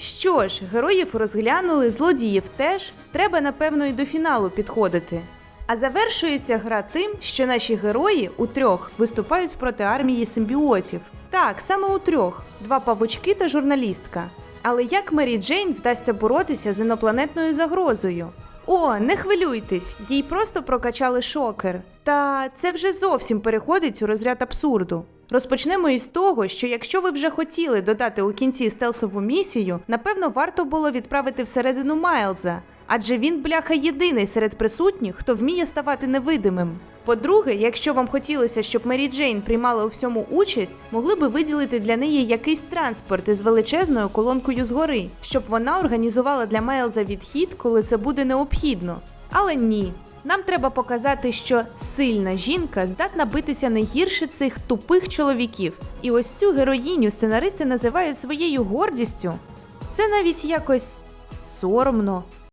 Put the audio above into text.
Що ж, героїв розглянули, злодіїв теж. Треба, напевно, і до фіналу підходити. А завершується гра тим, що наші герої у трьох виступають проти армії симбіотів. Так, саме у трьох: два павучки та журналістка. Але як Мері Джейн вдасться боротися з інопланетною загрозою? О, не хвилюйтесь, їй просто прокачали шокер. Та це вже зовсім переходить у розряд абсурду. Розпочнемо із того, що якщо ви вже хотіли додати у кінці стелсову місію, напевно, варто було відправити всередину Майлза, адже він, бляха, єдиний серед присутніх, хто вміє ставати невидимим. По-друге, якщо вам хотілося, щоб Мері Джейн приймала у всьому участь, могли би виділити для неї якийсь транспорт із величезною колонкою згори, щоб вона організувала для Майлза відхід, коли це буде необхідно. Але ні. Нам треба показати, що сильна жінка здатна битися не гірше цих тупих чоловіків. І ось цю героїню сценаристи називають своєю гордістю. Це навіть якось соромно.